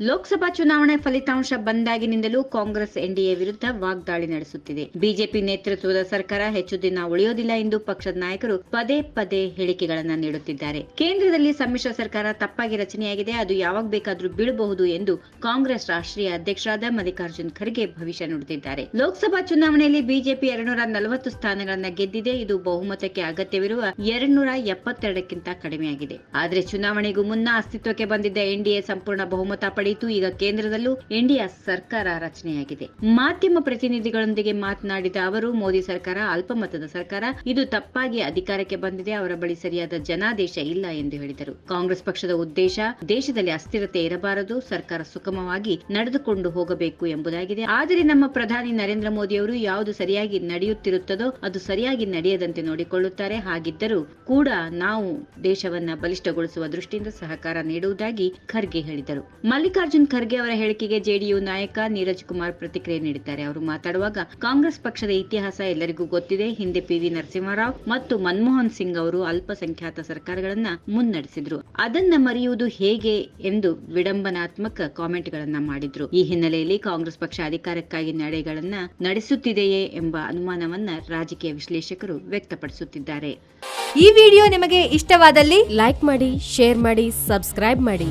ಲೋಕಸಭಾ ಚುನಾವಣೆ ಫಲಿತಾಂಶ ಬಂದಾಗಿನಿಂದಲೂ ಕಾಂಗ್ರೆಸ್ ಎನ್ಡಿಎ ವಿರುದ್ಧ ವಾಗ್ದಾಳಿ ನಡೆಸುತ್ತಿದೆ. ಬಿಜೆಪಿ ನೇತೃತ್ವದ ಸರ್ಕಾರ ಹೆಚ್ಚು ದಿನ ಉಳಿಯೋದಿಲ್ಲ ಎಂದು ಪಕ್ಷದ ನಾಯಕರು ಪದೇ ಪದೇ ಹೇಳಿಕೆಗಳನ್ನು ನೀಡುತ್ತಿದ್ದಾರೆ. ಕೇಂದ್ರದಲ್ಲಿ ಸಮ್ಮಿಶ್ರ ಸರ್ಕಾರ ತಪ್ಪಾಗಿ ರಚನೆಯಾಗಿದೆ. ಅದು ಯಾವಾಗ ಬೇಕಾದರೂ ಬೀಳಬಹುದು ಎಂದು ಕಾಂಗ್ರೆಸ್ ರಾಷ್ಟ್ರೀಯ ಅಧ್ಯಕ್ಷರಾದ ಮಲ್ಲಿಕಾರ್ಜುನ್ ಖರ್ಗೆ ಭವಿಷ್ಯ ನುಡಿದಿದ್ದಾರೆ. ಲೋಕಸಭಾ ಚುನಾವಣೆಯಲ್ಲಿ ಬಿಜೆಪಿ ಎರಡುನೂರ ನಲವತ್ತು ಸ್ಥಾನಗಳನ್ನು ಗೆದ್ದಿದೆ. ಇದು ಬಹುಮತಕ್ಕೆ ಅಗತ್ಯವಿರುವ ಎರಡ್ನೂರ ಎಪ್ಪತ್ತೆರಡಕ್ಕಿಂತ ಕಡಿಮೆಯಾಗಿದೆ. ಆದರೆ ಚುನಾವಣೆಗೂ ಮುನ್ನ ಅಸ್ತಿತ್ವಕ್ಕೆ ಬಂದಿದ್ದ ಎನ್ಡಿಎ ಸಂಪೂರ್ಣ ಬಹುಮತ ಪಡೆಯಿತು ಈಗ ಕೇಂದ್ರದಲ್ಲೂ ಎನ್ಡಿಎ ಸರ್ಕಾರ ರಚನೆಯಾಗಿದೆ. ಮಾಧ್ಯಮ ಪ್ರತಿನಿಧಿಗಳೊಂದಿಗೆ ಮಾತನಾಡಿದ ಅವರು, ಮೋದಿ ಸರ್ಕಾರ ಅಲ್ಪಮತದ ಸರ್ಕಾರ. ಇದು ತಪ್ಪಾಗಿ ಅಧಿಕಾರಕ್ಕೆ ಬಂದಿದೆ. ಅವರ ಬಳಿ ಸರಿಯಾದ ಜನಾದೇಶ ಇಲ್ಲ ಎಂದು ಹೇಳಿದರು. ಕಾಂಗ್ರೆಸ್ ಪಕ್ಷದ ಉದ್ದೇಶ, ದೇಶದಲ್ಲಿ ಅಸ್ಥಿರತೆ ಇರಬಾರದು. ಸರ್ಕಾರ ಸುಗಮವಾಗಿ ನಡೆದುಕೊಂಡು ಹೋಗಬೇಕು ಎಂಬುದಾಗಿದೆ. ಆದರೆ ನಮ್ಮ ಪ್ರಧಾನಿ ನರೇಂದ್ರ ಮೋದಿ ಅವರು ಯಾವುದು ಸರಿಯಾಗಿ ನಡೆಯುತ್ತಿರುತ್ತದೋ, ಅದು ಸರಿಯಾಗಿ ನಡೆಯದಂತೆ ನೋಡಿಕೊಳ್ಳುತ್ತಾರೆ. ಹಾಗಿದ್ದರೂ ಕೂಡ ನಾವು ದೇಶವನ್ನ ಬಲಿಷ್ಠಗೊಳಿಸುವ ದೃಷ್ಟಿಯಿಂದ ಸಹಕಾರ ನೀಡುವುದಾಗಿ ಖರ್ಗೆ ಹೇಳಿದರು. ಮಲ್ಲಿಕಾರ್ಜುನ್ ಖರ್ಗೆ ಅವರ ಹೇಳಿಕೆಗೆ ಜೆಡಿಯು ನಾಯಕ ನೀರಜ್ ಕುಮಾರ್ ಪ್ರತಿಕ್ರಿಯೆ ನೀಡಿದ್ದಾರೆ. ಅವರು ಮಾತಾಡುವಾಗ, ಕಾಂಗ್ರೆಸ್ ಪಕ್ಷದ ಇತಿಹಾಸ ಎಲ್ಲರಿಗೂ ಗೊತ್ತಿದೆ. ಹಿಂದೆ ಪಿವಿ ನರಸಿಂಹರಾವ್ ಮತ್ತು ಮನಮೋಹನ್ ಸಿಂಗ್ ಅವರು ಅಲ್ಪಸಂಖ್ಯಾತ ಸರ್ಕಾರಗಳನ್ನ ಮುನ್ನಡೆಸಿದ್ರು. ಅದನ್ನ ಮರೆಯುವುದು ಹೇಗೆ ಎಂದು ವಿಡಂಬನಾತ್ಮಕ ಕಾಮೆಂಟ್ಗಳನ್ನ ಮಾಡಿದ್ರು. ಈ ಹಿನ್ನೆಲೆಯಲ್ಲಿ ಕಾಂಗ್ರೆಸ್ ಪಕ್ಷ ಅಧಿಕಾರಕ್ಕಾಗಿ ನಡೆಗಳನ್ನ ನಡೆಸುತ್ತಿದೆಯೇ ಎಂಬ ಅನುಮಾನವನ್ನ ರಾಜಕೀಯ ವಿಶ್ಲೇಷಕರು ವ್ಯಕ್ತಪಡಿಸುತ್ತಿದ್ದಾರೆ. ಈ ವಿಡಿಯೋ ನಿಮಗೆ ಇಷ್ಟವಾದಲ್ಲಿ ಲೈಕ್ ಮಾಡಿ, ಶೇರ್ ಮಾಡಿ, ಸಬ್ಸ್ಕ್ರೈಬ್ ಮಾಡಿ.